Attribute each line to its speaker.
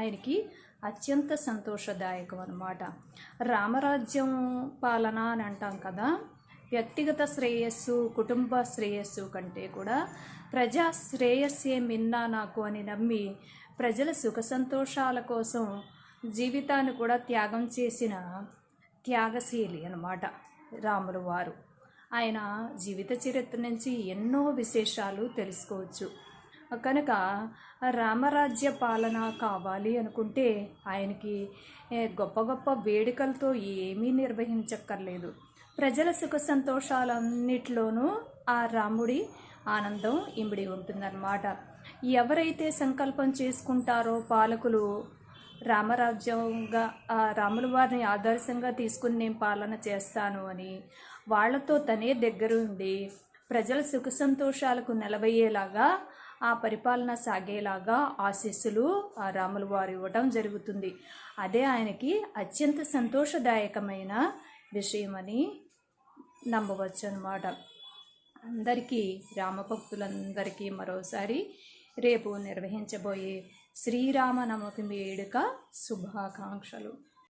Speaker 1: ఆయనకి అత్యంత సంతోషదాయకం అనమాట రామరాజ్యం పాలన అని అంటాం కదా వ్యక్తిగత శ్రేయస్సు కుటుంబ శ్రేయస్సు కంటే కూడా ప్రజా శ్రేయస్సే మిన్నా నాకు అని నమ్మి ప్రజల సుఖ సంతోషాల కోసం జీవితాన్ని కూడా త్యాగం చేసిన త్యాగశీలి అనమాట రాములు వారు. ఆయన జీవిత చరిత్ర నుంచి ఎన్నో విశేషాలు తెలుసుకోవచ్చు. కనుక రామరాజ్య పాలన కావాలి అనుకుంటే ఆయనకి గొప్ప గొప్ప వేడుకలతో ఏమీ నిర్వహించక్కర్లేదు. ప్రజల సుఖ సంతోషాలన్నిటిలోనూ ఆ రాముడి ఆనందం ఇమిడి ఉంటుందన్నమాట. ఎవరైతే సంకల్పం చేసుకుంటారో పాలకులు రామరాజ్యంగా ఆ రాముల వారిని ఆదర్శంగా తీసుకుని నేను పాలన చేస్తాను అని వాళ్ళతో తనే దగ్గరుండి ప్రజల సుఖ సంతోషాలకు నిలబయ్యేలాగా ఆ పరిపాలన సాగేలాగా ఆశీస్సులు ఆ రాముల వారు ఇవ్వటం జరుగుతుంది. అదే ఆయనకి అత్యంత సంతోషదాయకమైన విషయమని నమ్మవచ్చు అన్నమాట అందరికీ రామభక్తులందరికీ మరోసారి రేపు నిర్వహించబోయే శ్రీరామనవమి వేడుక శుభాకాంక్షలు.